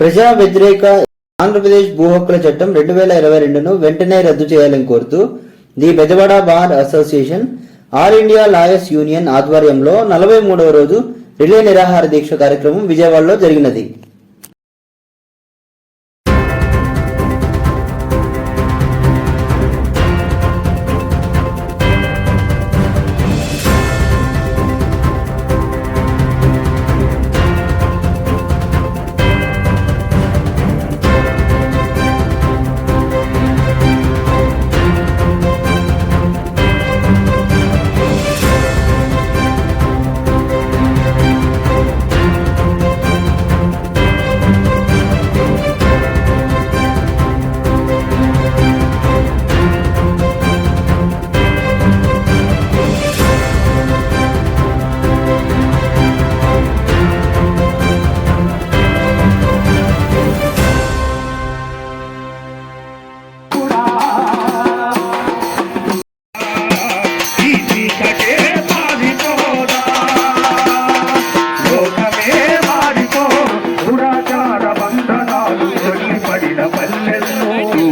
ప్రజా వ్యతిరేక ఆంధ్రప్రదేశ్ భూ హక్కుల చట్టం రెండు వేల ఇరవై రెండును వెంటనే రద్దు చేయాలని కోరుతూ the Bezawada bar association all India lawyers union ఆధ్వర్యంలో నలభై మూడవ రోజు రిలే నిరాహార దీక్ష కార్యక్రమం విజయవాడలో జరిగినది.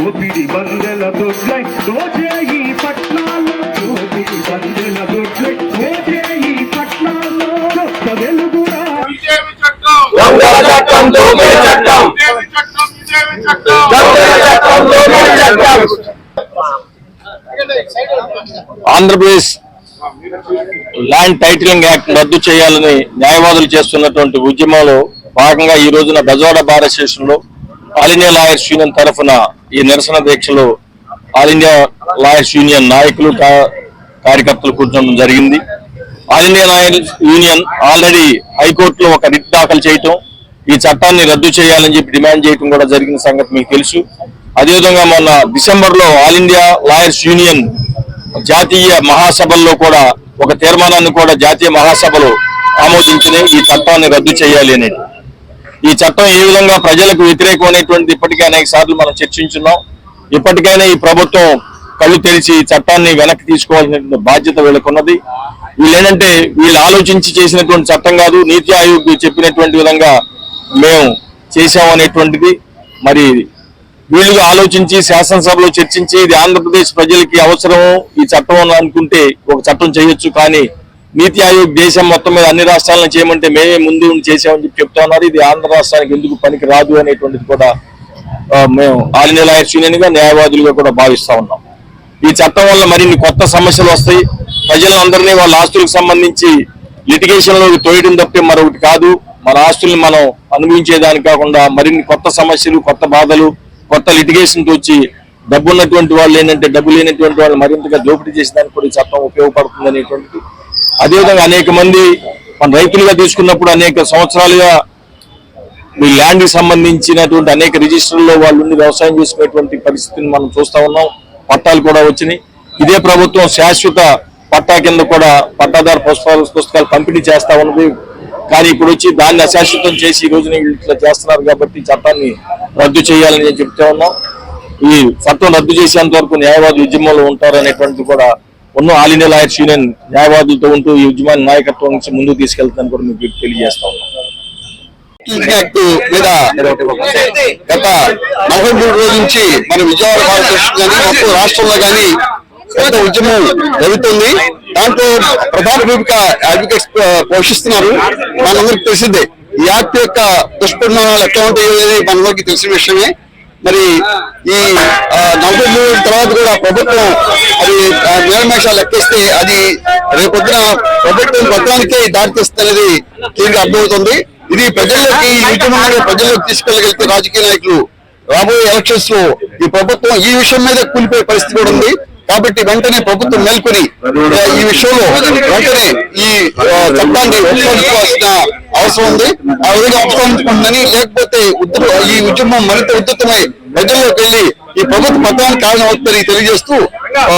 బందెల దొడ్లై దోచే ఈ పట్నాల్లో బందెల దొడ్లై దోచే ఈ పట్నాల్లో కొత్త వెలుగురా. ఇదేమి చట్టం. దొంగల చట్టం దోపిడీ చట్టం. ఇదేమి చట్టం ఇదేమి చట్టం. దొంగల చట్టం దోపిడీ చట్టం. ఆంధ్రప్రదేశ్ ల్యాండ్ టైటిలింగ్ యాక్ట్ రద్దు చేయాలని న్యాయవాదులు చేస్తున్నటువంటి ఉద్యమంలో భాగంగా ఈ రోజున బెజవాడ బార్ అసోసియేషన్లో ఆల్ ఇండియా లాయర్స్ యూనియన్ తరఫున ఈ నిరసన దీక్షలో ఆల్ ఇండియా లాయర్స్ యూనియన్ నాయకులు కార్యకర్తలు కూర్చోవడం జరిగింది. All India lawyers union already హైకోర్టులో ఒక రిట్ దాఖలు చేయటం ఈ చట్టాన్ని రద్దు చేయాలని చెప్పి డిమాండ్ చేయటం కూడా జరిగిన సంగతి మీకు తెలుసు. అదేవిధంగా మొన్న డిసెంబర్లో ఆల్ ఇండియా లాయర్స్ యూనియన్ జాతీయ మహాసభల్లో కూడా ఒక తీర్మానాన్ని కూడా జాతీయ మహాసభలో ఆమోదించిన ఈ చట్టాన్ని రద్దు చేయాలి అనేది. ఈ చట్టం ఏ విధంగా ప్రజలకు వ్యతిరేకమైనటువంటి ఇప్పటికే అనేక సార్లు మనం చర్చించున్నాం. ఇప్పటికైనా ఈ ప్రభుత్వం కళ్ళు తెరిచి ఈ చట్టాన్ని వెనక్కి తీసుకోవాల్సిన బాధ్యత వీళ్ళకున్నది. వీళ్ళు ఏంటంటే వీళ్ళు ఆలోచించి చేసినటువంటి చట్టం కాదు నీతి ఆయోగ్ చెప్పినటువంటి విధంగా మేము చేశామనేటువంటిది మరి వీళ్ళు ఆలోచించి శాసనసభలో చర్చించి ఇది ఆంధ్రప్రదేశ్ ప్రజలకి అవసరం ఈ చట్టం అనుకుంటే ఒక చట్టం చేయొచ్చు. కానీ నీతి ఆయోగ్ దేశం మొత్తం మీద అన్ని రాష్ట్రాలను చేయమంటే మేమే ముందు చేసామని చెప్పి చెప్తా ఉన్నారు. ఇది ఆంధ్ర రాష్ట్రానికి ఎందుకు పనికి రాదు అనేటువంటిది కూడా మేము ఆల్ ఇండియా లాయర్స్ యూనియన్గా న్యాయవాదులుగా కూడా భావిస్తా ఉన్నాం. ఈ చట్టం వల్ల మరిన్ని కొత్త సమస్యలు వస్తాయి. ప్రజలందరినీ వాళ్ళ ఆస్తులకు సంబంధించి లిటిగేషన్లోకి తోయడం తప్పే మరొకటి కాదు. మన ఆస్తుల్ని మనం అనుభవించేదానికి కాకుండా మరిన్ని కొత్త సమస్యలు కొత్త బాధలు కొత్త లిటిగేషన్ వచ్చి డబ్బు ఉన్నటువంటి వాళ్ళు ఏంటంటే డబ్బు లేనటువంటి వాళ్ళు మరింతగా దోపిడీ చేసేదానికి కూడా ఈ చట్టం ఉపయోగపడుతుంది అనేటువంటిది అదేవిధంగా అనేక మంది మన రైతులుగా తీసుకున్నప్పుడు అనేక సంవత్సరాలుగా ఈ ల్యాండ్కి సంబంధించినటువంటి అనేక రిజిస్టర్లో వాళ్ళు ఉండి వ్యవసాయం చేసుకునేటువంటి పరిస్థితిని మనం చూస్తూ ఉన్నాం. పట్టాలు కూడా వచ్చినాయి. ఇదే ప్రభుత్వం శాశ్వత పట్టా కింద కూడా పట్టాదారు పుస్తకాలు పుస్తకాలు పంపిణీ చేస్తా ఉన్నది. కానీ ఇప్పుడు వచ్చి దాన్ని అశాశ్వతం చేసి ఈ రోజున ఇట్లా చేస్తున్నారు కాబట్టి చట్టాన్ని రద్దు చేయాలని నేను చెప్తా ఉన్నాం. ఈ చట్టం రద్దు చేసేంత వరకు న్యాయవాదులు ఉద్యమంలో ఉంటారు అనేటువంటిది కూడా ఉన్న ఆల్ ఇండియా లాయర్స్ యూనియన్ న్యాయవాదులతో ఉంటూ ఈ ఉద్యమాన్ని నాయకత్వం నుంచి ముందుకు తీసుకెళ్తానని కూడా మీకు తెలియజేస్తా యాక్ట్ మీద గత నలభై మూడు రోజుల నుంచి మన విజయవాడ భారతదేశం మొత్తం రాష్ట్రంలో కానీ పెద్ద ఉద్యమం జరుగుతుంది. దాంట్లో ప్రధాన భూమిక అడ్వకేట్స్ పోషిస్తున్నారు. మనందరికి తెలిసిందే ఈ యాక్ట్ యొక్క దుష్పరిణామాలు ఎట్లా ఉంటాయో అనేది మనందరికి తెలిసిన విషయమే. మరి ఈ నలభై మూడు తర్వాత కూడా ప్రభుత్వం అది నియమేషాలు లెక్కిస్తే అది రేపొద్దున ప్రభుత్వం పత్రానికే దారితీస్తుంది అనేది క్లియర్గా అర్థమవుతుంది. ఇది ప్రజల్లోకి ఉద్యమాన్ని ప్రజల్లోకి తీసుకెళ్ళగలిగితే రాజకీయ నాయకులు రాబోయే ఎలక్షన్స్లో ఈ ప్రభుత్వం ఈ విషయం మీద కూలిపోయే పరిస్థితి కూడా ఉంది. కాబట్టి వెంటనే ప్రభుత్వం మేల్కొని ఈ విషయంలో వెంటనే ఈ చట్టాన్ని ఉపయోగించుకోవాల్సిన అవసరం ఉంది. ఆ విధంగా ఉపయోగించుకుంటుందని లేకపోతే ఈ ఉద్యమం మరింత ఉద్ధృతమై ప్రజల్లోకి వెళ్ళి ఈ ప్రభుత్వ పథకానికి కారణం అవుతుందని తెలియజేస్తూ ఆ,